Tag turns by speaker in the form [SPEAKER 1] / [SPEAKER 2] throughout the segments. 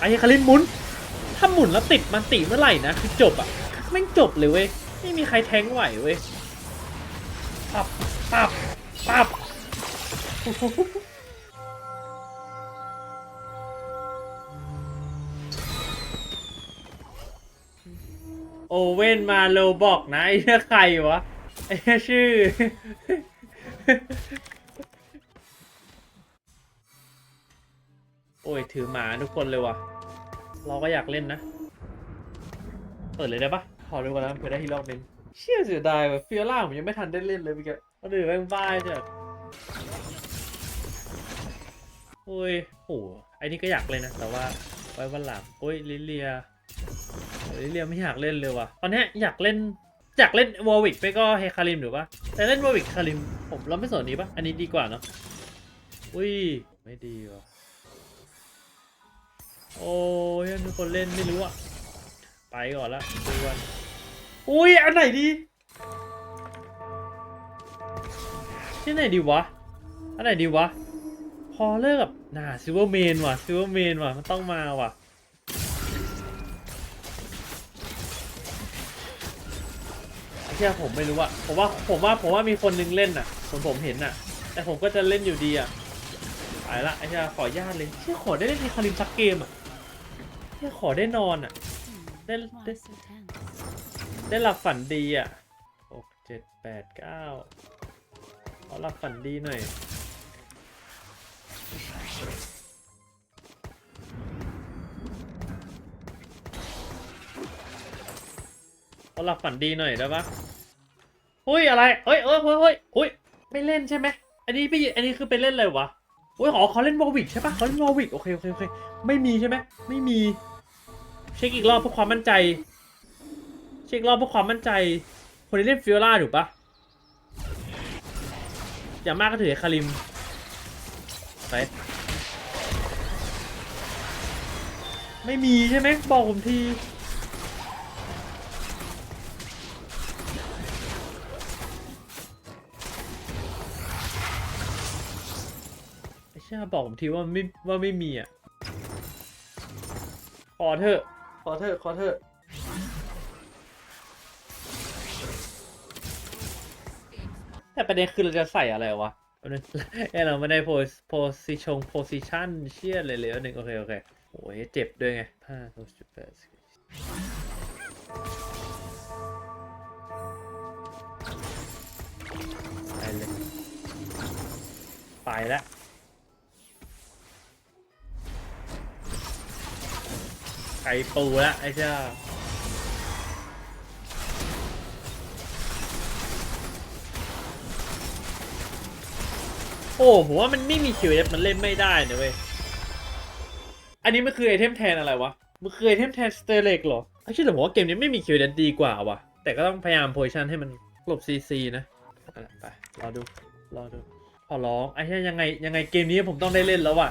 [SPEAKER 1] ไอ้คารินหมุน ถ้าหมุนแล้วติดมันติเมื่อไหร่นะคือจบอะแม่งจบเลยเว้ย ไม่มีใครแทงไหวเว้ย ปับ ปับ ปับ โอเว่นมาโลบอกนะไอ้ใครวะ ไอ้ชื่อ โอ้ย ถือหมาทุกคนเลยวะเราก็อยากเล่นนะ เปิดเลยได้ปะขอดูก่อนนะเผื่อได้ทีโรอบนึงเชี่ยเสียดายว่ะฟิโอล่าผมยังไม่ทันได้เล่นเลยเมื่อกี้ก็ดื้อแม่งบ้าจัดโอ้ยโหไอ้นี่ก็อยากเล่นะ แต่ว่าไว้วันหลังโอ้ยลิเลียลิเลียไม่อยากเล่นเลยว่ะ ตอนนี้อยากเล่นอยากเล่นวอลวิกไปก็เฮคาริมหรือปะแต่เล่นวอลวิกคาริมผมเราไม่สนนี้ปะอันนี้ดีกว่าเนาะอุ้ยไม่ดีว่ะ โอ้ยทุกคนเล่นไม่รู้อะไปก่อนละดูกันอุ้ย อันไหนดี ที่ไหนดีวะ อันไหนดีวะ พอเลิกกับน่าซิลเวอร์เมนว่ะซิลเวอร์เมนว่ะ มันต้องมาว่ะไอ้เชี่ผมไม่รู้อะผมว่าผมว่าผมว่ามีคนนึงเล่นน่ะผมผมเห็นน่ะ แต่ผมก็จะเล่นอยู่ดีอะไปละไอ้เชี่ยขอญาตเลยเชี่ยขอได้เล่นในคาริมสักเกมอะ เชี่ขอได้นอนอะได้ได้ได้หลับฝันดีอะหกเจ็ดแปดเก้าขอหลับฝันดีหน่อยขอหลับฝันดีหน่อยได้ปะอุ้ยอะไรเอ้ยเอ้ยเฮ้ยเฮ้ยอุ้ยไม่เล่นใช่ไหมอันนี้ไปอันนี้คือไปเล่นอะไรวะอุ้ยอ๋อเขาเล่นวอลวิกใช่ปะเขาเล่นวอลวิกโอเคโอเคโอเคไม่มีใช่ไหมไม่มี เช็คอีกรอบเพื่อความมั่นใจ เช็ครอบเพื่อความมั่นใจ คนที่เล่นฟิโอล่าถูกปะอย่างมากก็ถือคาริม ไป ไม่มีใช่ไหมบอกผมทีไอ้เช่บอกผมทีว่าไม่ว่าไม่มีอะขอเถอะ อเถอะขอเถอะแต่ประเด็นคือเราจะใส่อะไรวะเอ้เราไม่ได้โพสโพสิชงโพสิชันเชี่ยเลยเลยอันหนึ่งโอเคโอเคโอ้ยเจ็บด้วยไงห้าโจุดแปดไปเลยไปแล้ว ไก่ปูแล้วไอ้เจ้าโอ้ผมว่ามันไม่มีคิวเอฟมันเล่นไม่ได้นะเว้ย อันนี้มันคือไอเทมแทนอะไรวะ มันคือไอเทมแทนสเตเลกเหรอไอ้ชื่อแต่ผมว่าเกมนี้ไม่มีคิวเอฟดีกว่าวะแต่ก็ต้องพยายามโพชันให้มันหลบซีซีนะไปรอดู รอดู ขอร้องไอ้เหี้ยยังไงยังไงเกมนี้ผมต้องได้เล่นแล้วอะ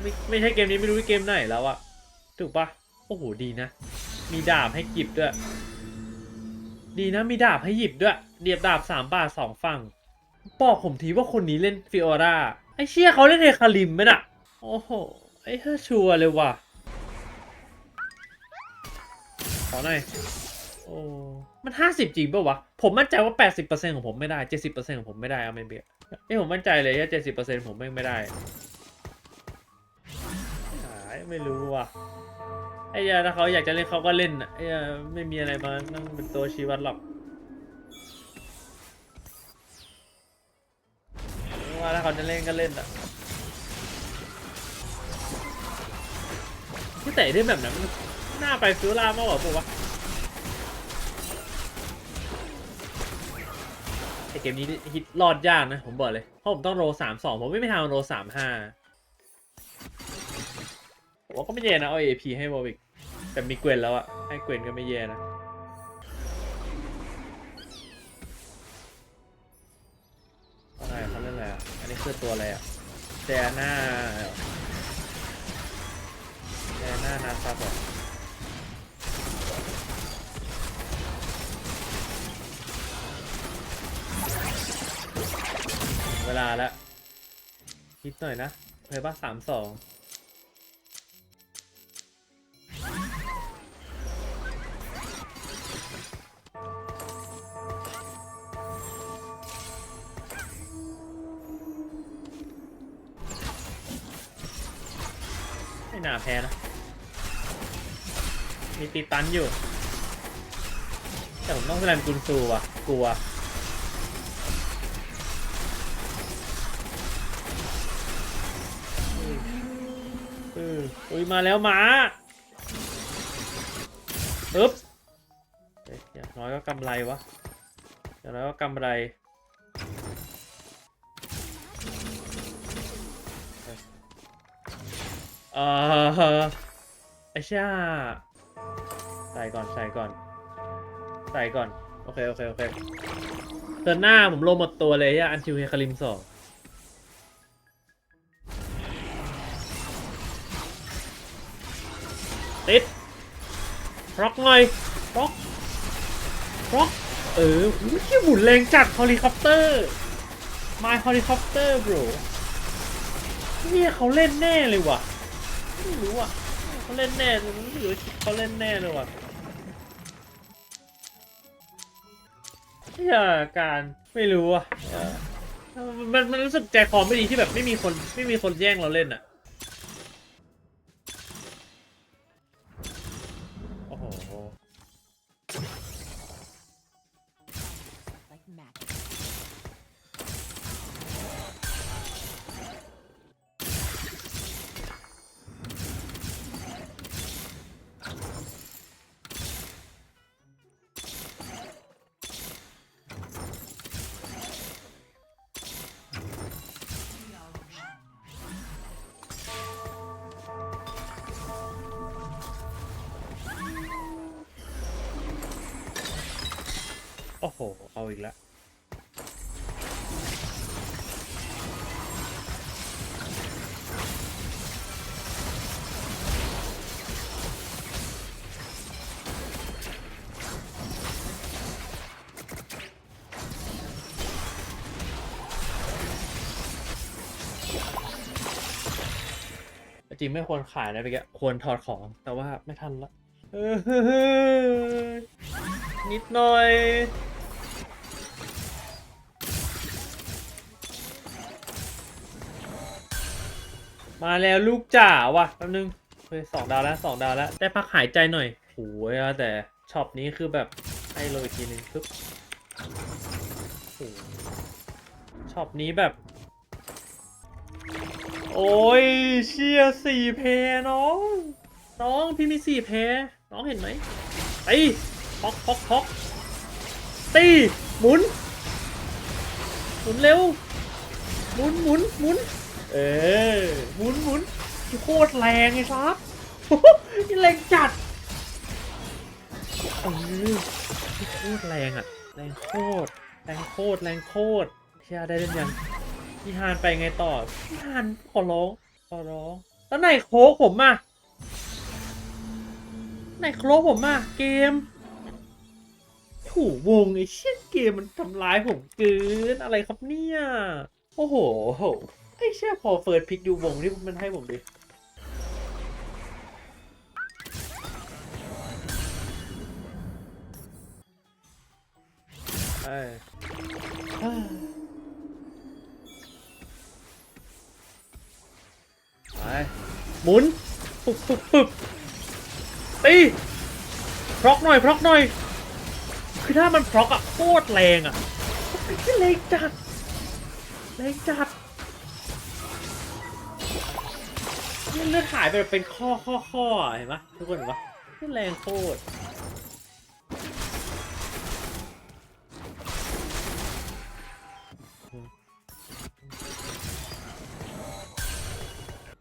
[SPEAKER 1] ไม่ไม่ใช่เกมนี้ไม่รู้เกมไหนแล้วอะถูกปะ โอ้โหดีนะ มีดาบให้หยิบด้วย ดีนะมีดาบให้หยิบด้วยเดียบดาบสามบาทสองฝั่งบอกผมทีว่าคนนี้เล่นฟิโอราไอเชี่ยเขาเล่นเฮคาริมไหมน่ะ โอ้โห ไอ้เฮ้ยชัวร์เลยว่ะ ขอหน่อยโอ้ มันห้าสิบจริงป่าวะ ผมมั่นใจว่าแปดสิบเปอร์เซ็นของผมไม่ได้เจ็ดสิบเปอร์เซ็นของผมไม่ได้เอาไม่เบียไอ้ผมมั่นใจเลยว่าเจ็ดสิบเปอร์เซ็นผมไม่งไม่ได้ ไม่รู้ว่ะ ไอ้ยาถ้าเขาอยากจะเล่นเขาก็เล่นอะไอ้ยาไม่มีอะไรมานั่งเป็นตัวชี้วัดหรอกว่าถ้าเขาจะเล่นก็เล่นอะที่เตะได้แบบนั้นมันน่าไปฟิวล่ามากกว่าปะวะไอเกมนี้ฮิตรอดยากนะผมบอกเลยเพราะผมต้องโรสามสองผมไม่มีทางโรสามห้า ว่าก็ไม่แย่นะเอาเอพีให้วอวิกแต่มีเกวนแล้วอะให้เกวนก็ไม่แย่นะอะไรเขาเล่นอะไรอะอันนี้คือตัวอะไรอะเดน่าเดน่านาซับเหรอเวลาแล้วคิดหน่อยนะเคยป่ะสามสอง น่าแพ้นะ มีตีตันอยู่ แต่ผมต้องแสดงกุนซูว่ะ กลัวเอออุ้ยมาแล้วหมาอึ๊บอย่างน้อยก็กำไรวะอย่างน้อยก็กำไร เออไอ้ช่าใส่ก่อนใส่ก่อนใส่ก่อน โอเค โอเค โอเคเตือนหน้าผมลงหมดตัวเลยอะอันชิวเฮคาริมสองติดร็อกหน่อยร็อกร็อกเออหูยหมุนแรงจัดฮอลิคอปเตอร์ My Helicopter bro เนี่ยเขาเล่นแน่เลยว่ะ ไม่รู้อะเขาเล่นแน่เลยรู้สึกว่าเขาเล่นแน่เลยว่ะที่การไม่รู้อะเออมันมันรู้สึกใจคอไม่ดีที่แบบไม่มีคนไม่มีคนแย่งเราเล่นอะ อ้โห เอาอีกแล้วจริงไม่ควรขายนะไปแกควรถอดของแต่ว่าไม่ทันละนิดหน่อย มาแล้วลูกจ๋าว่ะแป๊บนึงเฮ้ยสองดาวแล้วสองดาวแล้ว ได้พักหายใจหน่อยโอ้ยแต่ช็อปนี้คือแบบให้โรยอีกทีนึงปึ๊บช็อปนี้แบบ โอ้ยเชียร์สี่เพน้อง น้องพี่มีสี่เพน้องเห็นไหมตีพอกพอกพอกตีหมุนหมุนเร็วหมุนหมุนหมุน เออหมุนหมุนโคตรแรงไอ้ซับนี่แรงจัดเออโคตรแรงอะ แรงโคตร แรงโคตร แรงโคตรเชียร์ได้เล่นยังพี่ฮานไปไงต่อ พี่ฮานขอร้อง ขอร้อง แล้วไหนโค้กผมอะไหนโค้กผมอะ เกมถูวงไอ้เชี่ยเกมมันทำร้ายผมเกินอะไรครับเนี่ย โอ้โห ไอ้เชี่ยพอเฟิร์สพิกดูวงที่มันให้ผมดิเอ้ยเอ้ยไปหมุนปุ๊บปุ๊บปุ๊บตีพร็อกหน่อยพร็อกหน่อย คือถ้ามันพร็อกอะโคตรแรงอะคือแรงจัดแรงจัด นี่เลือดหายไปแบบเป็นข้อข้อข้อเห็นปะทุกคนเห็นปะนี่แรงโคตร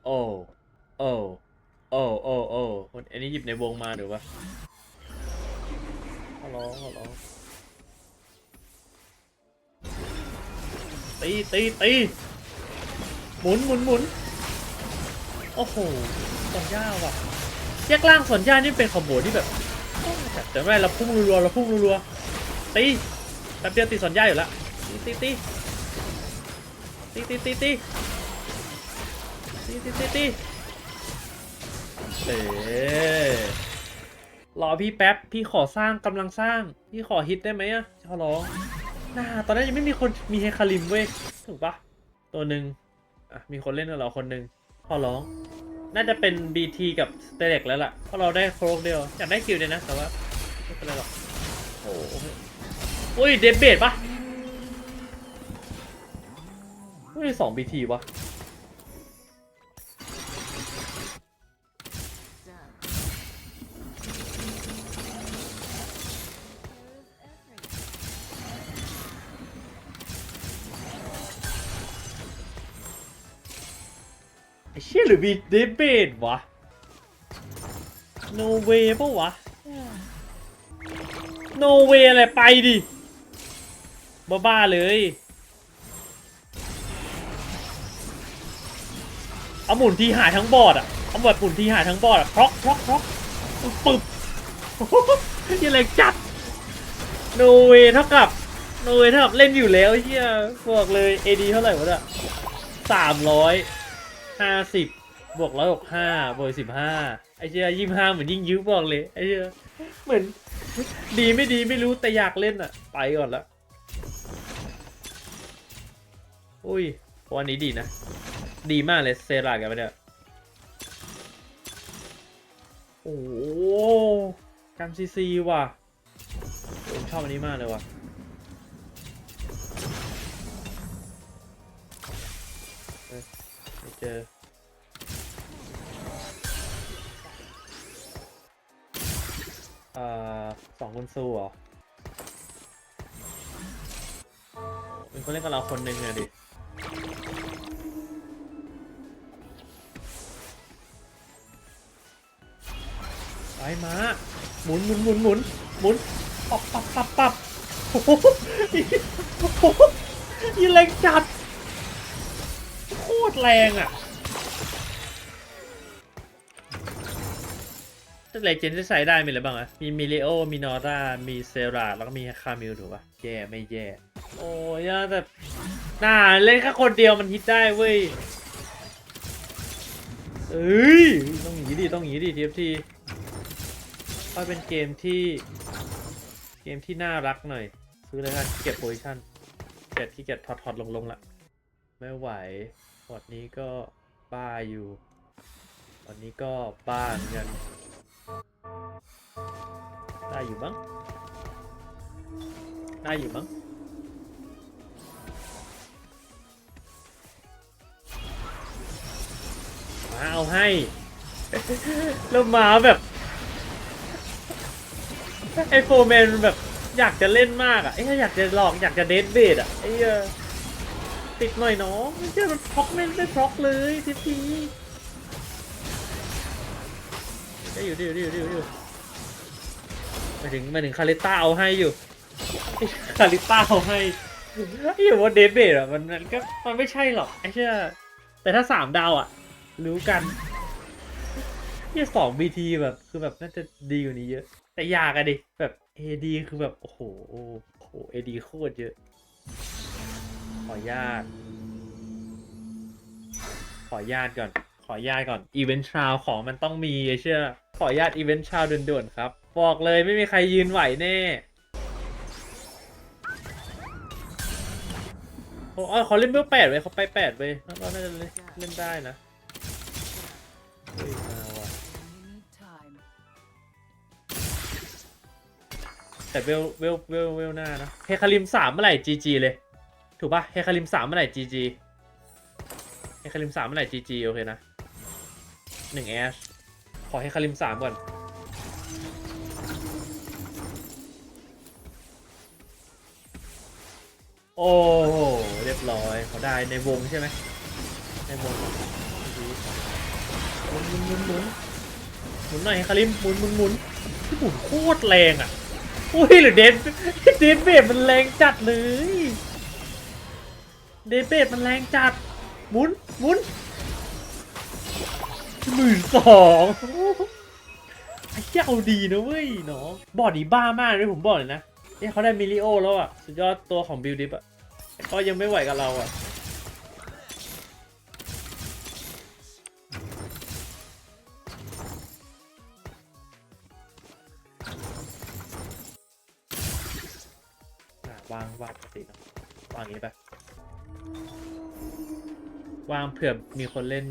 [SPEAKER 1] โอ้โอ้โอ้โอ้โอ้คนอันนี้หยิบในวงมาหรือวะขอร้องขอร้องตีตีตีหมุนหมุนหมุน โอ้โหส่วนย่าว่ะแยกล่างส่วนย่านี่เป็นคอมโบที่แบบแต่แต่ไม่เราพุ่งรัวๆเราพุ่งรัวๆตีแป๊บเดียวตีส่วนย่าอยู่ล้วตีตีตีตีตีตีตีตีตีตีตีเอรอพี่แป๊บพี่ขอสร้างกำลังสร้าง พี่ขอฮิตได้ไหมอะขอร้องน่าตอนนั้นยังไม่มีคนมีเฮคาริมเว้ยถูกปะตัวหนึ่งอะมีคนเล่นกับเราคนหนึ่งขอร้อง น่าจะเป็น BT กับสเตเล็กแล้วล่ะ เพราะเราได้โครกเดียว อยากได้คิวเลยนะแต่ว่าไม่เป็นไรหรอกโอ้โหอุ้ยเดบเบดปะอุ้ยสอง BT วะ เชี่ยหรือมีเดบเบดวะ no way ปะวะ no way อะไรไปดิ บ้าๆเลย เอาหมุนทีหายทั้งบอดอะ เอาแบบหมุนทีหายทั้งบอดอะพร็อกพร็อกพร็อกปึ๊บยังไงจัด no way เท่ากับ no way เท่ากับเล่นอยู่แล้วเฮียบอกเลย AD เท่าไหร่วะเนี่ยสามร้อย ห้าสิบบวกร้อยหกห้าบวกสิบห้าไอ้เชี่ยยี่ห้าเหมือนยิ่งยื้อบอกเลยไอ้เชี่ยเหมือน ดีไม่ดีไม่รู้แต่อยากเล่นอะ ไปก่อนละอุ้ยวันนี้ดีนะ ดีมากเลยเซรากันไปเนี่ยโอ้โหการซีซีว่ะผมชอบอันนี้มากเลยว่ะ เจอเอ่อสองคนสู้เหรอเป็นคนเล่นกับเราคนหนึ่งอะดิไปมาหมุนหมุนหมุนหมุนหมุนปับปับปับปับโอ้โหโอ้โหยีแรงจัด ตรแรงอะถ้าเลเจนจะใช้ได้มีอะไรบ้างอะมีมิเลโอ มีนอร่า มีเซราแล้วก็มีคามิลถูกปะแย่ไม่แย่ โอ้ยแต่น่าเล่นแค่คนเดียวมันฮิตได้เว้ยเอ้ย ต้องหนีดิ ต้องหนีดิทีฟทีก็เป็นเกมที่ เกมที่น่ารักหน่อย ซื้อเลยกันเก็บโพซิชั่นเก็บที่เก็บถอดถอดลงลงละ ไม่ไหว พอดนี้ก็บ้าอยู่วันนี้ก็บ้าเหมือนกันได้อยู่มั้งได้อยู่มั้งมาเอาให้ แล้วมาแบบไอโฟแมนแบบอยากจะเล่นมากอะไอ้ยอยากจะหลอกอยากจะเดทเบดอะไอ้เหี้ย ติดหน่อยน้องไม่ใช่มันพ็อกไม่ไม่พร็อกเลยทีทีได้อยู่ได้อยู่ได้อยู่ได้อยู่อยู่มาถึงมาถึงคาริต้าเอาให้อยู่คาริต้าเอาให้อยู่ว่าเดทเบดอะมันมันก็มันไม่ใช่หรอกไอ้เชื่อแต่ถ้าสามดาวอะ รู้กันที่สองบีทีแบบคือแบบน่าจะดีกว่านี้เยอะ แต่ยากอะดิแบบเอดีคือแบบ โอ้โหโอ้โหเอดีโคตรเยอะ ขอญาต ขอญาตก่อน ขอญาตก่อน อีเวนต์ชาวของมันต้องมีเชื่อ ขอญาตอีเวนต์ชาวด่วนๆครับ บอกเลยไม่มีใครยืนไหวแน่ โอ้เอาเขาเล่นเบอร์แปดเว้ยเขาไปแปดเว้ยเราน่าจะเล่นได้นะเฮ้ยมาว่ะแต่เวลเวลเวลเวลหน้านะเฮคาริมสามเมื่อไหร่จีจีเลย ถูกปะเฮคาริมสามเมื่อไหร่จีจีเฮคาริมสามเมื่อไหร่จีจีโอเคนะหนึ่งแอชขอเฮคาริมสามก่อนโอ้เรียบร้อยเขาได้ในวงใช่ไหมในวงหมุนหมุนหมุนหมุนหมุนหน่อยเฮคาริมหมุนหมุนหมุนที่หมุนโคตรแรงอะอุ้ยหรือเดนเดนเบดมันแรงจัดเลย เดเบตมันแรงจัดหมุนหมุนหมื่นสองไอ้เจ้าดีนะเว้ยเนาะบอดดีบ้ามากเลยผมบอกเลยนะเอ้ยเขาได้มิลิโอแล้วอะ สุดยอดตัวของบิลดิฟอะก็ยังไม่ไหวกับเราอะอะ วางเผื่อมีคนเล่น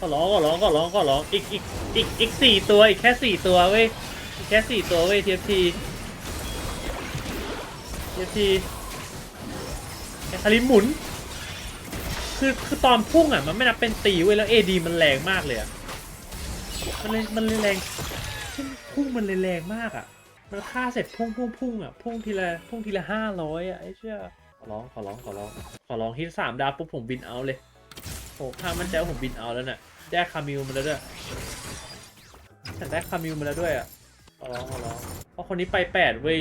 [SPEAKER 1] ขอร้องขอร้องขอร้องขอร้องอีกอีกอีกอีกสี่ตัวอีกแค่สี่ตัวเว้ยอีกแค่สี่ตัวเว้ยทีเอฟทีทีเอฟทีไอ้คาริมหมุนคือคือตอนพุ่งอะมันไม่นับเป็นตีเว้ยแล้วเอดีมันแรงมากเลยอะมันเลยมันเลยแรงพุ่งพุ่งมันเลยแรงมากอะมันฆ่าเสร็จพุ่งพุ่งพุ่งอะพุ่งทีละพุ่งทีละห้าร้อยอะไอ้เชี่ย ขอร้องขอร้องขอร้องขอร้องฮิตสามดาวปุ๊บผมบินเอาเลยโอ้ถ้ามันใจว่าผมบินเอาแล้วเนี่ยได้คามิวมาแล้วด้วยฉันได้คามิวมาแล้วด้วยอะขอร้องขอร้องเพราะคนนี้ไปแปดเว้ย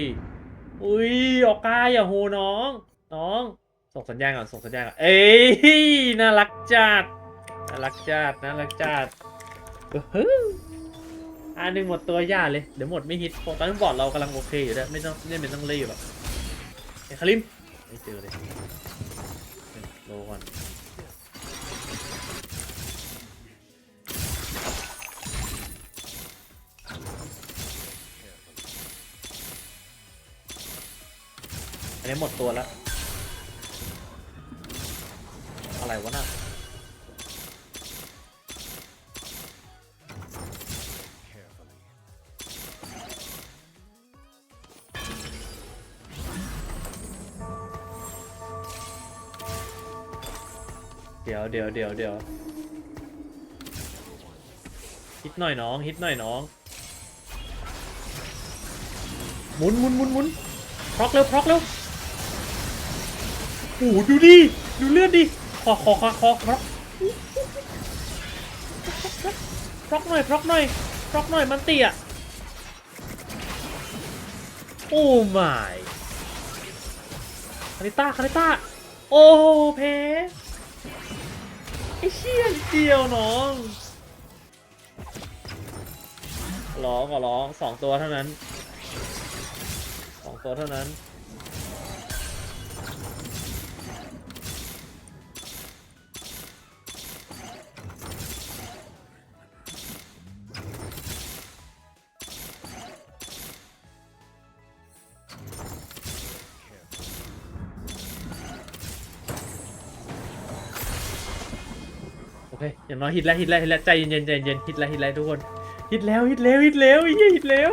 [SPEAKER 1] อุ้ยออกกาอย่าโหน้อง น้อง ส่งสัญญาณก่อนส่งสัญญาณก่อนเอ้ยน่ารักจัดน่ารักจัดน่ารักจัดเฮ้ยอันหนึ่งหมดตัวย่าเลยเดี๋ยวหมดไม่ฮิตตอนนี้บอร์ดเรากำลังโอเคอยู่ด้วยไม่ต้องไม่เป็นต้องรีบหรอกไอ้คาริม ไม่เจอเลยโลก่อนอันนี้หมดตัวแล้ว อะไรวะน่ะ เดี๋ยวเดี๋ยวเดี๋ยวฮิตหน่อยน้องฮิตหน่อยน้องหมุนหมุนหมุนหมุนพร็อกเร็วพร็อกเร็วโอ้โหดูดิดูเลือดดิขอขอขอขอพร็อกพร็อกหน่อยพร็อกหน่อยพร็อกหน่อยมันเตี้ยโอ้ไม่คาริต้าคาริต้าโอ้เพ ไอเชี่ยเดียวน้องร้องก็ร้องสองตัวเท่านั้นสองตัวเท่านั้น เคอย่างน้อยฮิตแล้วฮิตแล้วฮิตแล้วใจเย็นๆใจเย็นๆฮิตแล้วฮิตแล้วทุกคนฮิตแล้วฮิตแล้วฮิตแล้วอีกฮิตแล้ว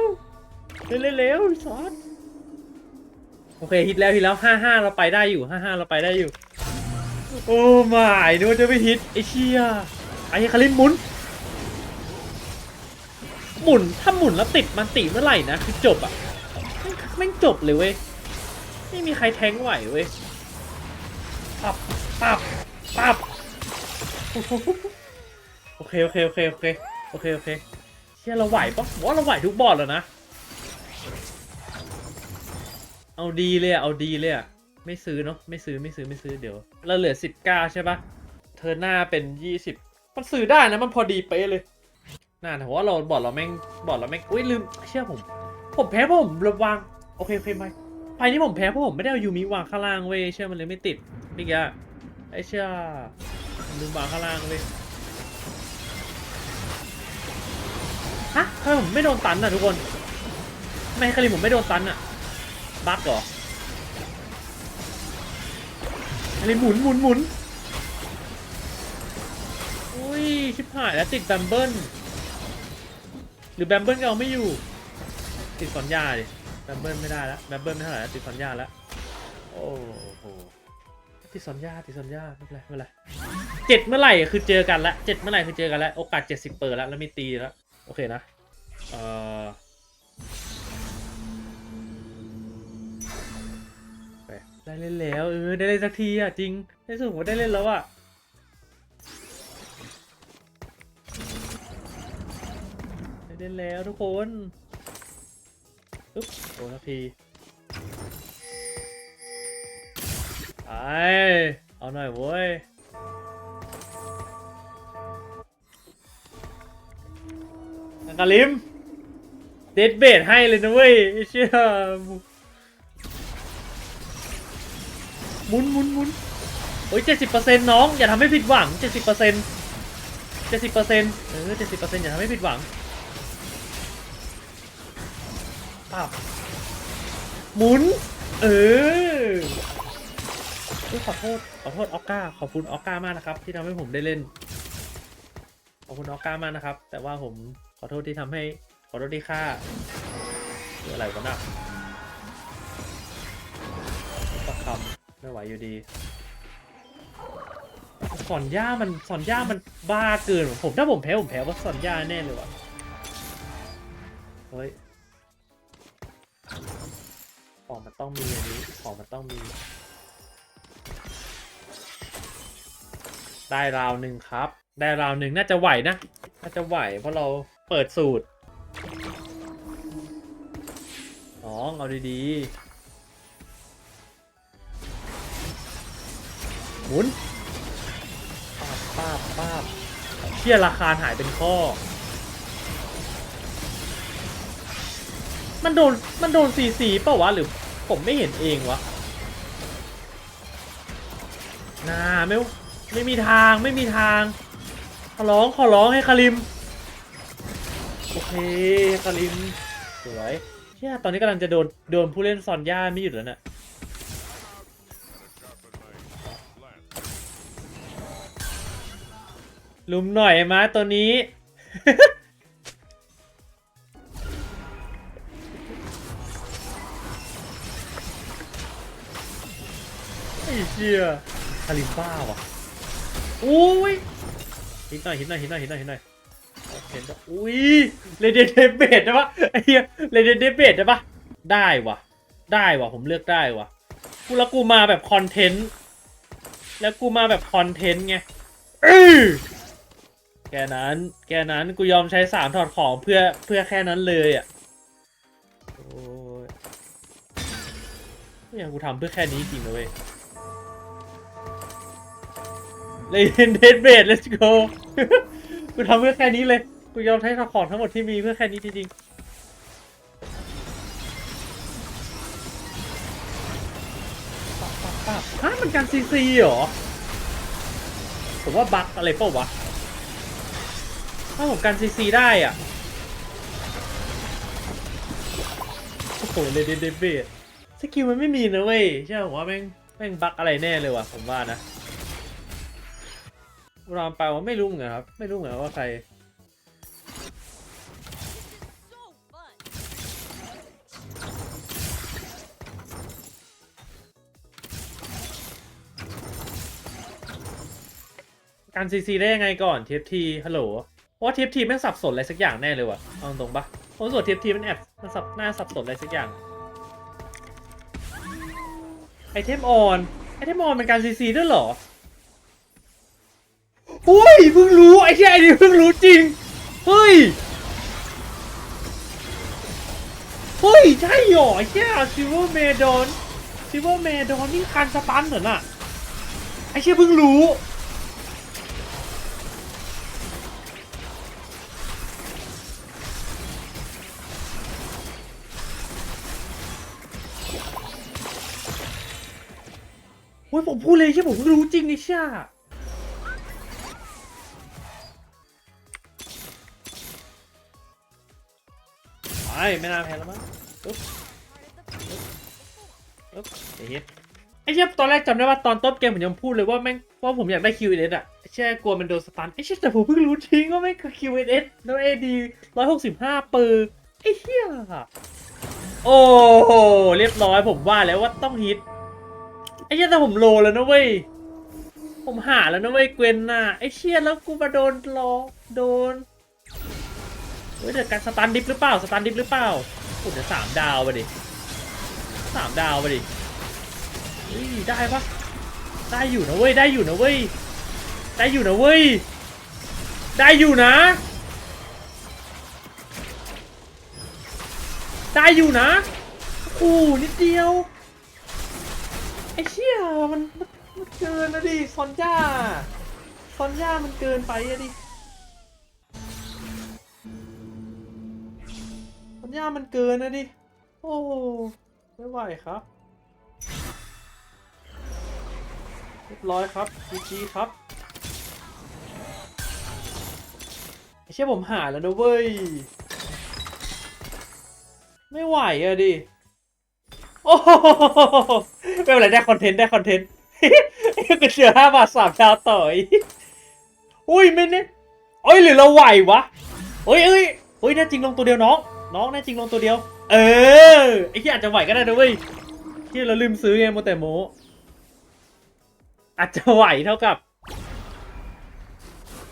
[SPEAKER 1] เร็วเร็วซอสโอเคฮิตแล้วฮิตแล้วห้าห้าเราไปได้อยู่ห้าห้าเราไปได้อยู่ โอ้ไม่นึกว่าจะไม่ฮิตไอ้เชี่ยไอ้คาริมหมุน หมุนถ้าหมุนแล้วติดมันติเมื่อไหร่นะคือจบอะแม่งแม่งจบเลยเว้ยไม่มีใครแทงไหวเว้ยปับปับปับ โอเคโอเคโอเคโอเคโอเคโอเคเชี่ยเราไหวปะว่าเราไหวทุกบอร์ดแล้วนะ เอาดีเลยอะเอาดีเลยอะไม่ซื้อเนาะไม่ซื้อไม่ซื้อไม่ซื้อเดี๋ยวเราเหลือสิบเก้าใช่ปะเธอหน้าเป็นยี่สิบมันซื้อได้นะมันพอดีเป๊ะเลยน่าแต่ว่าเราบอร์ดเราแม่งบอร์ดเราแม่งอุ้ยลืมเชื่อผม ผมแพ้เพราะผมระวางโอเคโอเคไหมไปนี้ผมแพ้เพราะผมไม่ได้เอายูมิวางข้างล่างเว้ยเชื่อมันเลยไม่ติดนี่แกไอ้เชื่อ ลืมวางข้างล่างเลยฮะทำไมผมไม่โดนตันอะทุกคนทำไมคาริมผมไม่โดนตันอะบั๊กเหรอคาริมหมุนหมุนหมุนอุ้ยชิบหายแล้วติดแบมเบิลหรือแบมเบิลก็เอาไม่อยู่ ติดสัญญาดิแบมเบิลไม่ได้แล้วแบมเบิลไม่เท่าไหร่แล้วติดสัญญาแล้วโอ้โหติดสัญญาติดสัญญาไม่เป็นไรไม่เป็นไร เจ็ดเมื่อไหร่คือเจอกันละเจ็ดเมื่อไหร่คือเจอกันแล้วโอกาสเจ็ดสิบเปิดแล้วแล้วม่ตีแล้วโอเคนะเออไปได้เล่นแล้วเออได้เล่นสักทีอะจริงได้สุดว่าได้เล่นแล้วอะได้เล่นแล้วทุกคนปึ๊บโดนสักทีไปเอาหน่อยเว้ย กาลิมเดดเบดให้เลยนะเว้ยเชี่ยหมุนหมุนหมุนโอ้ยเจ็ดสิบเปอร์เซ็นต์น้อง อย่าทำให้ผิดหวังเจ็ดสิบเปอร์เซ็นต์เจ็ดสิบเปอร์เซ็นต์เออเจ็ดสิบเปอร์เซ็นต์อย่าทำให้ผิดหวังปับหมุน เออขอโทษ ขอโทษออก้า ขอบคุณออก้ามากนะครับ ที่ทำให้ผมได้เล่น ขอบคุณออก้ามากนะครับ แต่ว่าผม ขอโทษที่ทำให้ ขอโทษที่ฆ่าคืออะไรวะน่ะก็คำไม่ไหวอยู่ดีสอนย่ามันสอนย่ามันบ้าเกินผมถ้าผมแพ้ผมแพ้ว่าสอนย่าแน่เลยว่ะเฮ้ยของมันต้องมีอันนี้ของมันต้องมี ได้ราวหนึ่งครับ ได้ราวหนึ่งน่าจะไหวนะ น่าจะไหวเพราะเรา เปิดสูตรน้องเอาดีๆหมุนป้าบป้าบป้าบเชี่ยราคาหายเป็นข้อ มันโดน มันโดนสีสีเปล่าวะ หรือผมไม่เห็นเองวะน่าไม่ ไม่มีทาง ไม่มีทาง ขอร้อง ขอร้องให้คาริม โอเคคาริมสวยเชี่ยตอนนี้กำลังจะโดนโดนผู้เล่นซอนย่าไม่หยุดแล้วนะ่ะลุมหน่อยมาตัวนี้ ไอ้เชี่ยคาริมบ้าวะอุ้ยฮิตหน่อยฮิตหน่อยฮิตหน่อยฮิตหน่อยฮิตหน่อย นปะอุ้ยเรเดนเดเบตได้ปะไอ้เหี้ยเรเดนเดเบตได้ปะได้วะได้วะผมเลือกได้วะกูแล้วกูมาแบบคอนเทนต์แล้วกูมาแบบคอนเทนต์ไงเออแค่นั้นแค่นั้นกูยอมใช้สามถอดของเพื่อเพื่อแค่นั้นเลยอะโอ้ยเนี่ยกูทำเพื่อแค่นี้จริงนะเว้ยเลยเดนเบด let's go กูทำเพื่อแค่นี้เลย กูยอมใช้ของทั้งหมดที่มีเพื่อแค่นี้จริงๆปั๊บปั๊บปั๊บฮะมันการซีซีเหรอ ผมว่าบั๊กอะไรเปล่าวะ ถ้าผมการซีซีได้อะ โอ้โหเลยเดนเบดสกิลมันไม่มีนะเว้ยใช่ผมว่าแม่งแม่งบั๊กอะไรแน่เลยว่ะผมว่านะรามไปว่าไม่รู้เหมือนกันครับ ไม่รู้เหมือนกันว่าใคร การซีซีได้ยังไงก่อนทีฟทีฮัลโหลเพราะว่าทีฟทีแม่สับสนอะไรสักอย่างแน่เลยว่ะเอาตรงปะผมรู้ส่วนทีฟทีมันแอบมันสับหน้าสับสนอะไรสักอย่างไอเทมออนไอเทมออนเป็นการซีซีด้วยเหรอเฮ้ยเพิ่งรู้ไอ้ที่ไอ้นี่เพิ่งรู้จริงเฮ้ยเฮ้ยใช่เหรอไอ้เชี่ยซิลเวอร์เมดอนซิลเวอร์เมดอนนี่คันสตันเหรอน่ะไอ้เชี่ยเพิ่งรู้ โอ้ยผมพูดเลยใช่ผมเพิ่งรู้จริงนี่ช่าไปไม่น่าแพ้แล้วมั้งปึ๊บปึ๊บไอ้เหี้ยไอ้เชี่ยตอนแรกจำได้ว่าตอนต้นเกมผมยังพูดเลยว่าแม่งว่าผมอยากได้ QNS อะไอ้เชี่ยกลัวมันโดนสตันไอ้เชี่ยแต่ผมเพิ่งรู้จริงว่าแม่งคือ QNS แล้ว AD 165ปืนไอ้เหี้ยโอ้โหเรียบร้อยผมว่าแล้วว่าต้องฮิต ไอ้เชี่ยแต่ผมโลแล้วนะเว้ย ผมหาแล้วนะเว้ยเกวนน่ะไอ้เชี่ยแล้วกูมาโดนรอโดนเฮ้ยเดี๋ยวการสตันดิฟหรือเปล่าสตันดิฟหรือเปล่าคุณจะสามดาวไปดิสามดาวไปดิเฮ้ยได้ปะได้อยู่นะเว้ยได้อยู่นะเว้ยได้อยู่นะเว้ยได้อยู่นะ ได้อยู่นะ โอ้นิดเดียว ไอ้เชี่ยมันมันเกินนะดิซอนย่าซอนย่ามันเกินไปอะดิซอนย่ามันเกินนะดิ โอ้ไม่ไหวครับเรียบร้อยครับจีจีครับไอ้เชี่ยผมหาแล้วนะเว้ย ไม่ไหวอะดิ โอ้โหไม่เป็นไรได้คอนเทนต์ได้คอนเทนต์ก็เชื่อห้าบาทสามดาวต่อยอุ้ยไม่เนี่ยเอ้ยหรือเราไหววะเอ้ยเอ้ยเอ้ยแน่จริงลงตัวเดียวน้อง น้องแน่จริงลงตัวเดียว เออไอ้ที่อาจจะไหวก็ได้นะเว้ยที่เราลืมซื้อไงโมแต่โมอาจจะไหวเท่ากับ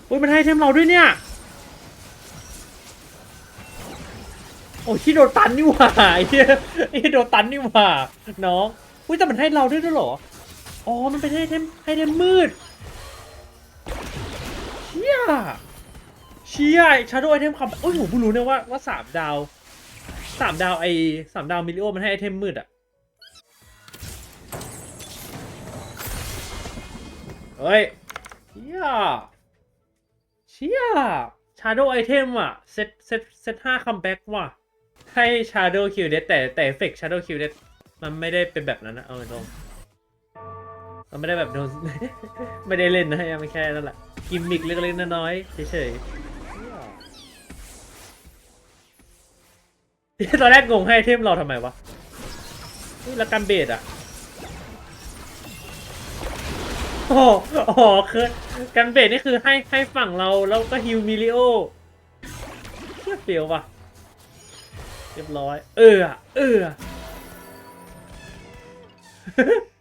[SPEAKER 1] อุ้ยมันให้เทมเราด้วยเนี่ย โอ้ยที่โดนตันนี่หว่าไอ้เหี้ยไอ้โดนตันนี่หว่าน้องอุ้ยแต่มันให้เราด้วยด้วยเหรออ๋อมันเป็นให้เทมให้เทมมืดเชี่ยเชี่ยชาโดว์ไอเทมคำโอ้ยผมเพิ่งรู้เนี่ยว่าว่าสามดาวสามดาวไอสามดาวมิลิโอมันให้ไอเทมมืดอะเฮ้ยเชี่ยเชี่ยชาโดว์ไอเทมอะเซตเซตเซตห้าคัมแบ็กว่ะ ให้ชาโดว์คิวเดแต่แต่เอฟเฟกชาโดว์คิวเดมันไม่ได้เป็นแบบนั้นนะเอาตรงมันไม่ได้แบบโดน ไม่ได้เล่นนะมันแค่นั่นแหละกิมมิกเล็กๆน้อยๆเฉยๆตอนแรกงงให้เทมเราทำไมวะแล้วกันเบดอะโอ้โหคือกันเบดนี่คือให้ให้ฝั่งเราแล้วก็ฮิวมิลิโอเทียบเปียวปะ เรียบร้อย เออเออ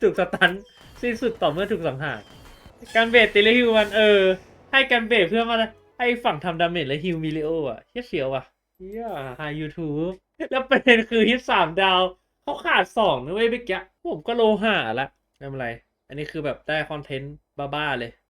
[SPEAKER 1] ถูกสตันสิ้นสุดต่อเมื่อถูกสังหารการเบรตีและฮิวมันเออ ให้การเบรเพื่อมาให้ฝั่งทำดาเมจและฮิวมิเลโออะเฮียเสียวอะเฮียหา YouTube แล้วประเด็นคือฮิตสามดาวเขาขาดสองนะเว้ยเมื่อกี้ผมก็โลหะละไม่เป็นไร อันนี้คือแบบได้คอนเทนต์บ้าๆเลย